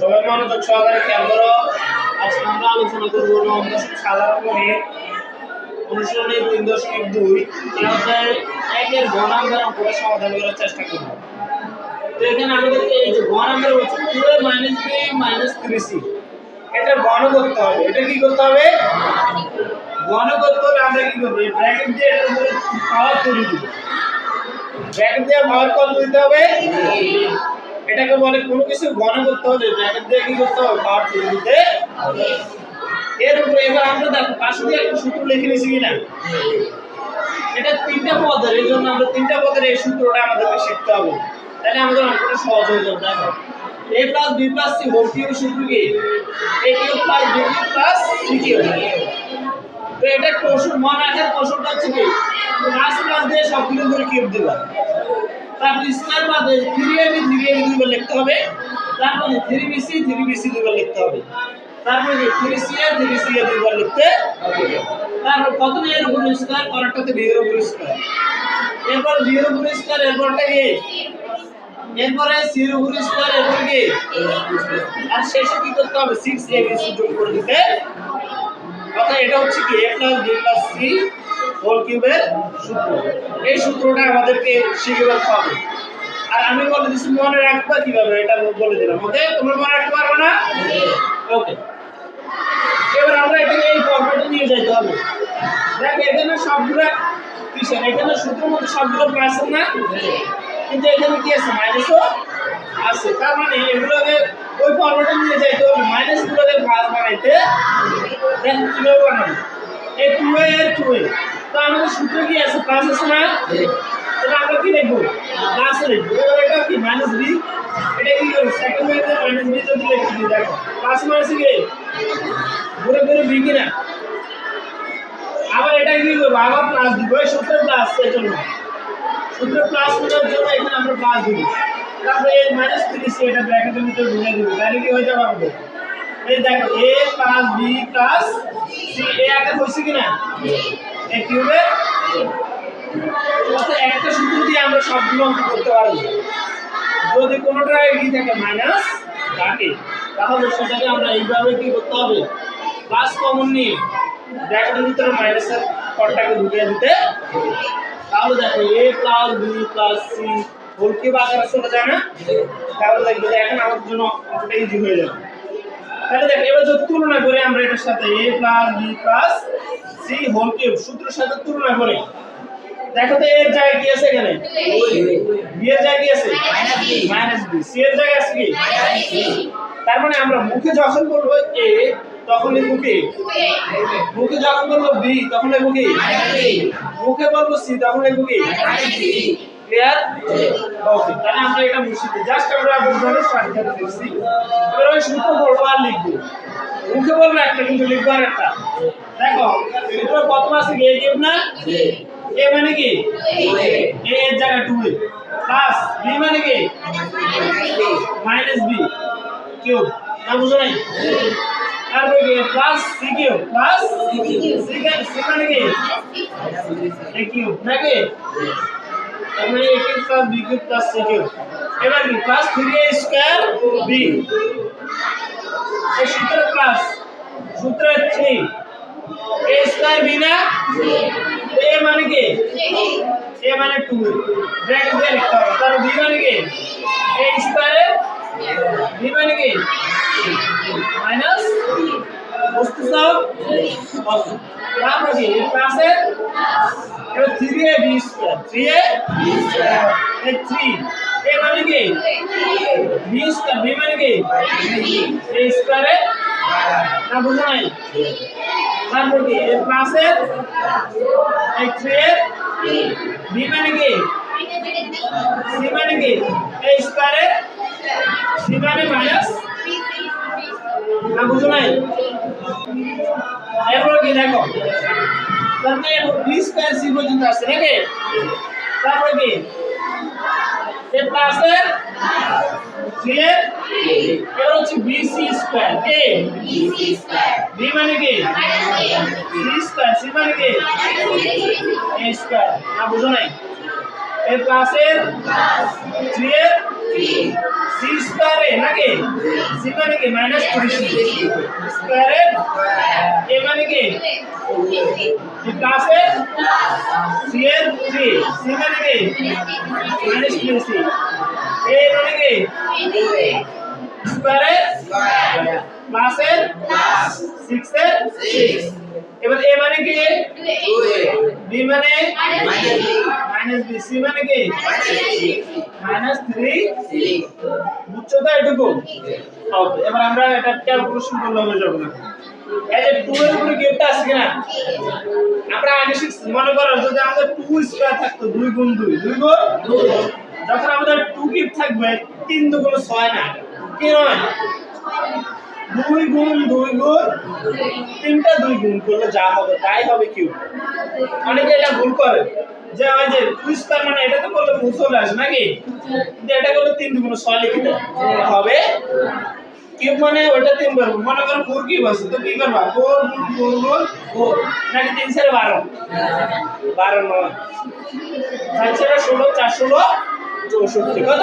সবাই মনোযোগ সহকারে খেয়াল করো। আজকে আমরা আলোচনা করব নবম দশম তিন দশমিক দুই। এই অধ্যায়ে একের ঘ নাম্বার অঙ্কটা সমাধান করার চেষ্টা করব। তো এখানে আমাদেরকে এই যে ঘ নাম্বার হচ্ছে A minus B minus three এটা ঘন করতে হবে। এটা কি করতে হবে? ঘন করতে হলে আমরা কি করব? এই ব্র্যাকেট দিয়ে এটার পাওয়ার তৈরি দিব ব্র্যাকেট দিয়ে পাওয়ার কত দিতে হবে? এটাকে বলে কোনো কিছু ঘন করতে হলে ব্র্যাকেট দিয়ে কি করতে হবে? পাওয়ার তৈরি দিতে হবে। এর উপরে এবার আমরা দেখো, পাশে দিয়ে একটা সূত্র লিখে নিয়েছি কিনা? এটা তিনটা পদের, এই জন্য আমরা তিনটা পদের এই সূত্রটা আমাদেরকে শিখতে হবে। তাহলে আমাদের অঙ্কটা সহজ হয়ে যাবে, দেখো। a plus b plus c whole cube সূত্র কি? a cube plus b cube plus c cube. তো এটা কৌশল মনে রাখার কৌশলটা হচ্ছে কি? প্লাস প্লাস দিয়ে সবগুলো করে কিউব দিবা তারপর স্কয়ার বাদে 3ab 3ab দুইবার লিখতে হবে। তারপরে 3bc 3bc দুইবার লিখতে হবে। তারপরে 3ca 3ca দুইবার লিখতে হবে। তারপর কত এর উপর স্কয়ার করাটাতে বি এর উপর স্কয়ার। এরপর বি এর উপর স্কয়ার, এরপরটা কি? এরপরে সি এর উপর স্কয়ার, এরপর কি? আর শেষে কি করতে হবে? 6 abc যোগ করে দিতে। অর্থাৎ এটা হচ্ছে কি? A plus b plus c whole কিউবের সূত্র। এই সূত্রটা আমাদেরকে শিখে রাখতে হবে আর আমি বলে দিচ্ছি মনে রাখবা কীভাবে, এটা বলে দিলাম ওকে তোমরা মনে রাখতে পারবে না? ওকে এবার আমরা এটাকে এই ফরম্যাটে নিয়ে যেতে হবে। দেখ, এখানে সবগুলো কিসের এখানে সূত্রের মধ্যে সবগুলো প্লাস না? কিন্তু এখানে কি আছে? মাইনাসও আছে। তার মানে এগুলোকে ওই ফরম্যাটে নিয়ে যাইতে হবে। মাইনাস গুলোকে প্লাস বানাইতে দেখ, কীভাবে বানাবো? এই টু এ টু এ তো আমাদের সূত্র কি আছে? প্লাস আছে না? তাহলে আমরা কি লিখব প্লাস লিখব এবার এটা কি? মাইনাস বি এটা কি করব সেকেন্ড ওয়েতে মাইনাস বি যদি লিখে দিই দেখো। প্লাস মাইনাস কি? ঘুরে ঘুরে বি কিনা? আবার এটা কি করব? আবার প্লাস দিব। এই সূত্রে প্লাস এই জন্য। সূত্রে প্লাস করার জন্য এখানে আমরা প্লাস দিব। তারপরে এই মাইনাস তিরিশ এটা ব্র্যাকেটের ভিতরে ঢুকে দিব। তাহলে কি হয়ে যাবে আমাদের? এই দেখো A plus B plus C এ আকার হয়েছে কিনা? একটা সূত্র দিয়ে আমরা সবগুলো অঙ্ক করতে পারব। যদি কোনোটা কি থাকে মাইনাস থাকে। তাহলে সেটাকে আমরা এইভাবে কি করতে হবে? প্লাস কমন নিয়ে ব্র্যাকেটের ভিতরে মাইনাসের পরটাকে ঢুকিয়ে দিতে তাহলে দেখো A plus B plus C whole cube আকারে চলে যায় না। তাহলে দেখবে এখন আমাদের জন্য অতটা ইজি হয়ে যাবে। তাহলে দেখো এবার যদি তুলনা করি আমরা এটার সাথে A plus B plus C whole cube সূত্রের সাথে তুলনা করি। দেখো তো এর জায়গায় কি আছে এখানে? বি এর জায়গায় কি আছে? মাইনাস বি সি এর জায়গায় আছে কি? তার মানে আমরা মুখে যখন বলব এ তখন লিখব কি মুখে যখন বলব বি তখন লিখব কি মুখে বলব সি তখন লিখব কি ক্লিয়ার ওকে তাহলে আমরা এটা মুছে জাস্ট আমরা বুঝানোর সাথে দিচ্ছি এবার ওই সূত্র বলব আর লিখব। মুখে বলব একটা কিন্তু লিখব আর একটা। দেখো সূত্র প্রথম আছে কি এ কিউব না? এ মানে কি? এ এর জায়গায় টু প্লাস বি মানে কি? Minus B cube. না বুঝো নাই? তারপরে কি? Plus C cube. Plus C C মানে কি? কিউব। নাকি? তার মানে A cube plus B cube plus C cube এবার কি? প্লাস এ স্কোয়ার বি এই সূত্র প্লাস সূত্র থ্রি এ স্কোয়ার বি না? এ মানে কি? এ মানে টু ব্র্যাকেট দিয়ে লিখতে হবে। তার বি মানে কি? এ স্কোয়ারে বি মানে কি? মাইনাস বুঝতে চাও? তারপর কি ক্লাসে এবার three A B three A এই থ্রি এ মানে কি? বি স্কোয়ার বি মানে কি? এ স্কোয়ারে না বুঝো নাই? তারপর কি? এই থ্রি এর, বি মানে কি? সি মানে এই স্কোয়ারে সি মানে মাইনাস না বুঝো নাই? এরপর কি দেখো? তারপরে বি তারপরে কি? এ প্লাসের এর এবার হচ্ছে B C square A B মানে কি? সি স্কোয়ার সি মানে কি? বুঝো নাই? এ প্লাসের থ্রি এর সি স্কয়ারে নাকি সি মানে কি মাইনাস থ্রি স্কয়ারে এ মানে কি এ প্লাসের সি এর থ্রি সি মানে কি মাইনাস থ্রি সি এ মানে কি স্কয়ারে প্লাসের সিক্স এর সিক্স এবার এ মানে কি? বি মানে? Minus B. সি মানে কি? Minus three. বুঝছ তো এটুকু? ওকে এবার আমরা এটা ক্যালকুলেশন করলে হয়ে যাবে না এই যে 2 এর উপরে গিফট আছে কিনা? আমরা আগে শিখছি মনে করো যদি আমাদের 2 স্কয়ার থাকতো 2 গুণ 2 2 গুণ যখন আমাদের 2 গিফট থাকবে 3 দুগুণ 6 না। কি নয়? দুই গুণ দুই গুণ, তিনটা দুই গুণ করলে যা হবে, তাই হবে কিউ। অনেকে এটা ভুল করে, যে ওই যে দুই মানে এটা তো করলে চলে আসে নাকি? কিন্তু এটা করলে তিন দুগুণ ছয় লিখে হবে কিউব মানে ওটা তিন বার মনে করো ফোর কিউব আছে, তো কি করবা? ফোর গুণ ফোর গুণ, ফোর। নাকি তিন চারে বারো? বারো নয়। চার চারে ষোলো, চার ষোলো, চৌষট্টি। কত?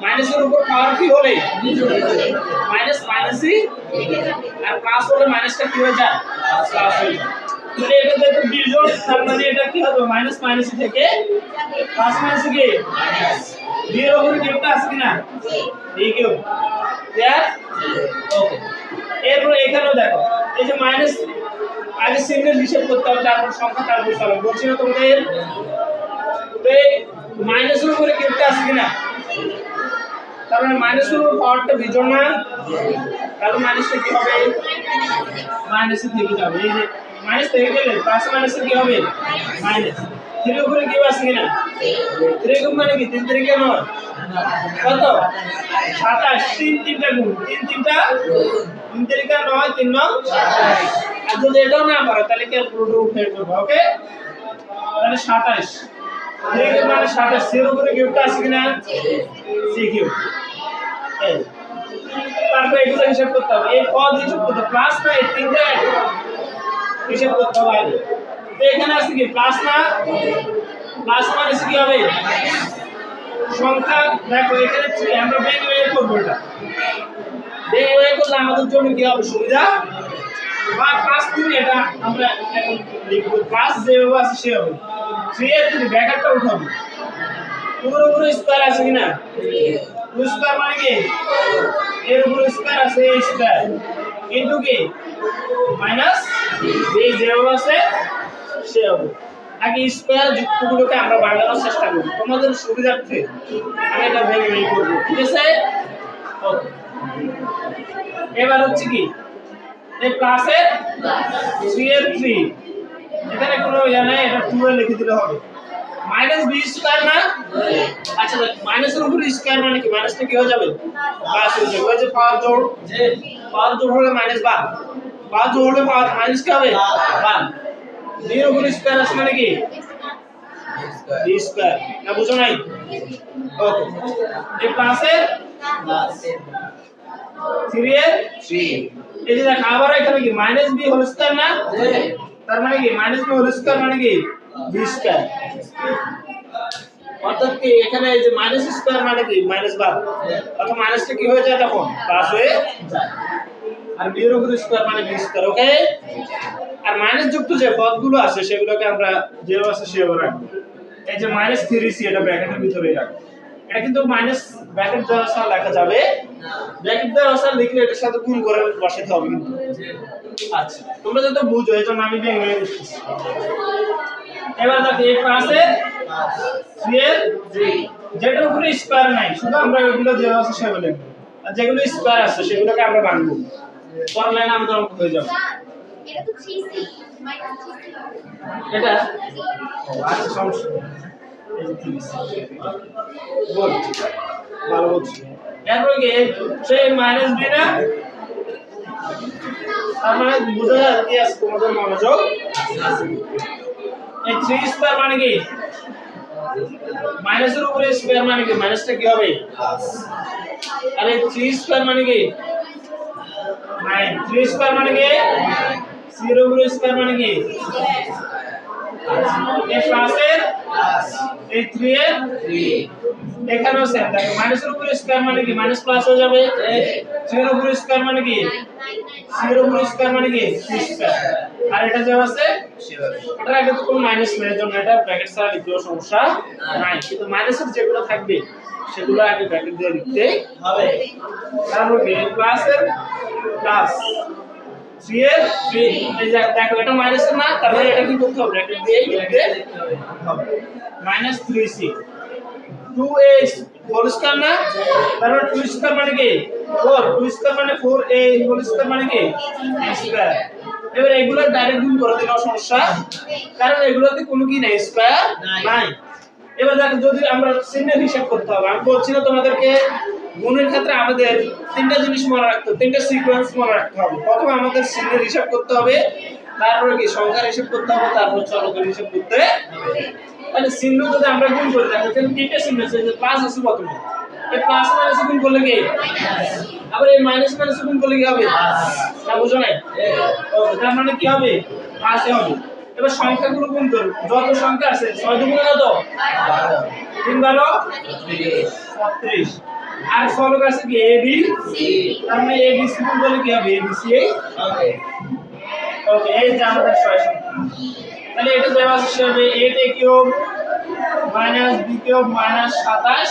মাইনাসের উপর পাওয়ার কি হলে? মাইনাস মাইনাসই আর প্লাস হলে মাইনাসটা কি হয়ে যায়? প্লাস হয়ে যায়। তাহলে এটা যেহেতু বিজোড় তার মানে এটা কি হবে? মাইনাস মাইনাস থেকে প্লাস মাইনাস কি কিনা? এই ক্লিয়ার ওকে এরপর এখানেও দেখো, এই যে মাইনাস আগে সিঙ্গেল হিসেব করতে হবে, তারপর সংখ্যা তারপর চলো বলছি না তোমাদের। মাইনাসের উপরে কিউবটা আছে কিনা? তার মানে মাইনাসের উপর পাওয়ারটা বিজোড় না। তাহলে মাইনাসটা কি হবে? মাইনাসে থেকে যাবে। এই যে মাইনাস থেকে গেলে প্লাস মাইনাসে কি হবে? মাইনাস থ্রি উপরে কি আছে কিনা? থ্রি গুণ মানে কি? তিন তিরিকে নয়। কত? সাতাশ। তিন তিনটা গুণ। তিন তিনটা? তিন তিরিকা নয়, তিন নয় আর যদি এটাও না পারো তাহলে ক্যালকুলেটর উঠে করব? ওকে তাহলে সাতাশ। থ্রি গুণ মানে সাতাশ। সির উপরে কিউবটা আছে কিনা? সি এই তারপর এগুলো হিসাব করতে হবে। এই পদ হিসাব করতে প্লাস না এই তিনটা হিসাব করতে হবে তো এখানে আছে কি? প্লাস না প্লাস মানে কি হবে? সংখ্যা, দেখো, এখানে আমরা ভেঙে ভেঙে করব এটা। ভেঙে ভেঙে করলে আমাদের জন্য কি হবে? সুবিধা? বা প্লাস থ্রি এটা আমরা এখন লিখব। প্লাস যেভাবে আছে সে হবে থ্রি এর থ্রি ব্যাকেটটা উঠাবো। পুরো পুরো স্কোয়ার আছে কিনা? স্কোয়ার মানে কি? এর উপরে স্কোয়ার আছে এই স্কোয়ার। কিন্তু কি? মাইনাস এই যেভাবে আছে, সে হবে আগে স্কোয়ার যুক্তগুলোকে আমরা বাড়ানোর চেষ্টা করি। তোমাদের সুবিধার্থে আমি এটা ভেঙে ভেঙে করব, ঠিক আছে? এবার হচ্ছে কি? এই প্লাসে থ্রি এর থ্রি এখানে কোনো ইয়ে নাই, এটা টু লিখে দিলে হবে। মাইনাস বি স্কয়ার না আচ্ছা মাইনাসের উপরে স্কয়ার মানে কি? মাইনাসটা কি হয়ে যাবে? প্লাস হয়ে যাবে। ওই যে পাওয়ার জোড় পাওয়ার জোড় হলে মাইনাস বার পাওয়ার জোড় হলে পাওয়ার মাইনাস কি হবে? বি। এর উপরে স্কয়ার আছে মানে কি? B square. না বুঝো নাই? ওকে এই প্লাসের থ্রি এর? এই যে দেখো আবার এখানে কি? মাইনাস বি হোল স্কয়ার না? তার মানে কি? মাইনাস বি হোল স্কয়ার মানে কি? অর্থাৎ কি এখানে যে মাইনাস স্কয়ার মানে কি? মাইনাস বার অর্থাৎ মাইনাসটা কি হয়ে যায় তখন? প্লাস হয়ে আর বি এর উপর স্কয়ার মানে বি স্কয়ার ওকে আর মাইনাস যুক্ত যে পদগুলো আছে, সেগুলোকে আমরা যেভাবে আছে, সেভাবে রাখব। এই যে মাইনাস থ্রি সি এটা ব্র্যাকেটের ভিতরেই রাখব। এটা কিন্তু মাইনাস ব্র্যাকেট দেওয়া ছাড়া লেখা যাবে। ব্র্যাকেট দেওয়া ছাড়া লিখলে এটার সাথে গুণ করে বসাতে হবে কিন্তু। আচ্ছা তোমরা যাতে বুঝো এই জন্য আমি ভেঙে এবার দেখো, এই পাশে এর যেটার উপরে স্কোয়ার নাই, শুধু আমরা ওগুলো যে আছে সেগুলো লিখব আর যেগুলো স্কোয়ার আছে, সেগুলোকে আমরা বানবো পরের লাইনে আমাদের অঙ্ক হয়ে যাবে। এটা? তো 3c মাইনাস 3c এটা আচ্ছা সমস্যা c ভালো বলছি। এরপরে কি সেই মাইনাস বি না? তার মানে বোঝা আছে, তোমাদের মনোযোগ এই থ্রি স্কোয়ার মানে কি? মাইনাসের উপরে স্কোয়ার মানে কি? মাইনাসটা কি হবে? আর এই থ্রি স্কোয়ার মানে কি? নাইন থ্রি স্কোয়ার মানে কি? উপরে স্কোয়ার মানে কি? এই প্লাসের এই থ্রি এর? এখানেও সেম মাইনাসের উপরে স্কোয়ার মানে কি? মাইনাস প্লাস হয়ে যাবে। জিরোর উপরে স্কোয়ার মানে কি? জিরোর উপরে স্কোয়ার মানে কি? স্কোয়ার আর এটা যে আছে এটার আগে তো মাইনাস এর জন্য এটা ব্র্যাকেট ছাড়া লিখলেও সমস্যা নাই। কিন্তু মাইনাসের যেগুলো থাকবে, সেগুলো আগে ব্র্যাকেট দিয়ে লিখতে হবে। তারপর কি প্লাসের প্লাস এটা না তাহলে এটা করতে হবে? Minus three C two A whole square না? তারপর টু স্কয়ার মানে কি? ফোর টু মানে ফোর এ হোল স্কয়ার মানে কি? স্কয়ার এবার এগুলো ডাইরেক্ট গুণ করে দিলেও সমস্যা? কারণ এগুলোতে কোনো কি নাই স্কয়ার নাই। এবার দেখো যদি আমরা চিহ্নের হিসাব করতে হবে আমি বলছি না তোমাদেরকে গুণের ক্ষেত্রে আমাদের তিনটা জিনিস মনে রাখতে হবে তিনটা সিকোয়েন্স মনে রাখতে হবে। প্রথমে আমাদের চিহ্নের হিসাব করতে হবে তারপরে কি সংখ্যার হিসাব করতে হবে তারপর চলকের হিসাব করতে হবে। তাহলে চিহ্ন যদি আমরা গুণ করে দেখো তিনটা চিহ্ন আছে যে প্লাস আছে প্রথমে। এই প্লাস মাইনাস গুণ করলে কি? আবার এই মাইনাস মাইনাস গুণ করলে কি হবে? না বুঝো নাই? তার মানে কি হবে? প্লাসে হবে। এবার সংখ্যাগুলো গুণ করো। যত সংখ্যা আছে ছয় দুগুণে কত? তিন বারো? ছত্রিশ। আর সলক আছে কি? এ বি তার মানে এ বি সি গুণ করলে কি হবে? এ বি সি ওকে এই যে আমাদের ছয় সংখ্যা। তাহলে এটা দেওয়া আছে হবে A cube minus B cube minus সাতাশ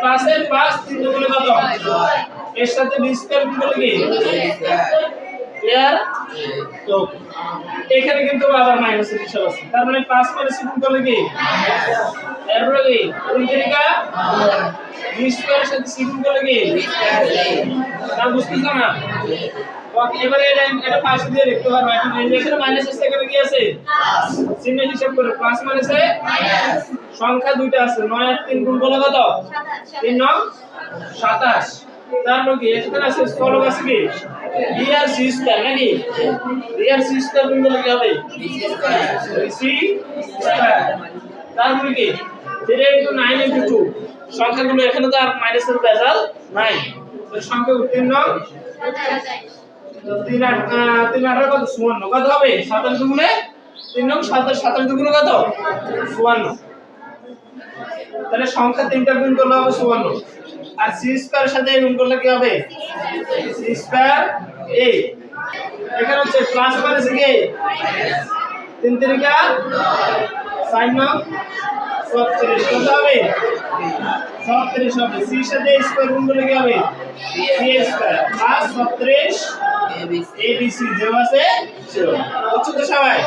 প্লাসের প্লাস তিন দুগুণে কত? এর সাথে বি কি ক্লিয়ার তো, এখানে কিন্তু আবার মাইনাসের হিসাব আছে। তার মানে প্লাস মাইনাস গুণ করলে কি? এরপরে কি? তিন তিরিকা সাথে সি গুণ করলে কি? তা বুঝতেছ না? এবারে এটা এটা দিয়ে লিখতে পারব। মাইনাস কি আছে? চিহ্ন হিসাব করে প্লাস মাইনাসে সংখ্যা দুইটা আছে, নয় আর তিন গুণ করলে কত? নং সাতাশ। তারপর কি? এখানে আছে স্থলক আছে কি? বি আর নাকি? আর টু সংখ্যাগুলো এখানে তো আর মাইনাসের বেজাল নাই। সংখ্যা নং তিন আট তাহলে সংখ্যা তিনটা গুণ করলে হবে চুয়ান্ন। আর সি স্কয়ারের সাথে গুণ করলে কি হবে? এখানে হচ্ছে প্লাস মাইনাস কি? তিন তিরিকা সাইন নং ছত্রিশ। কত হবে? ছত্রিশ হবে। সি সাথে স্কয়ার গুণ করলে কি হবে? C square. প্লাস ছত্রিশ এবিসি দেওয়া আছে বুঝছ তো সবাই?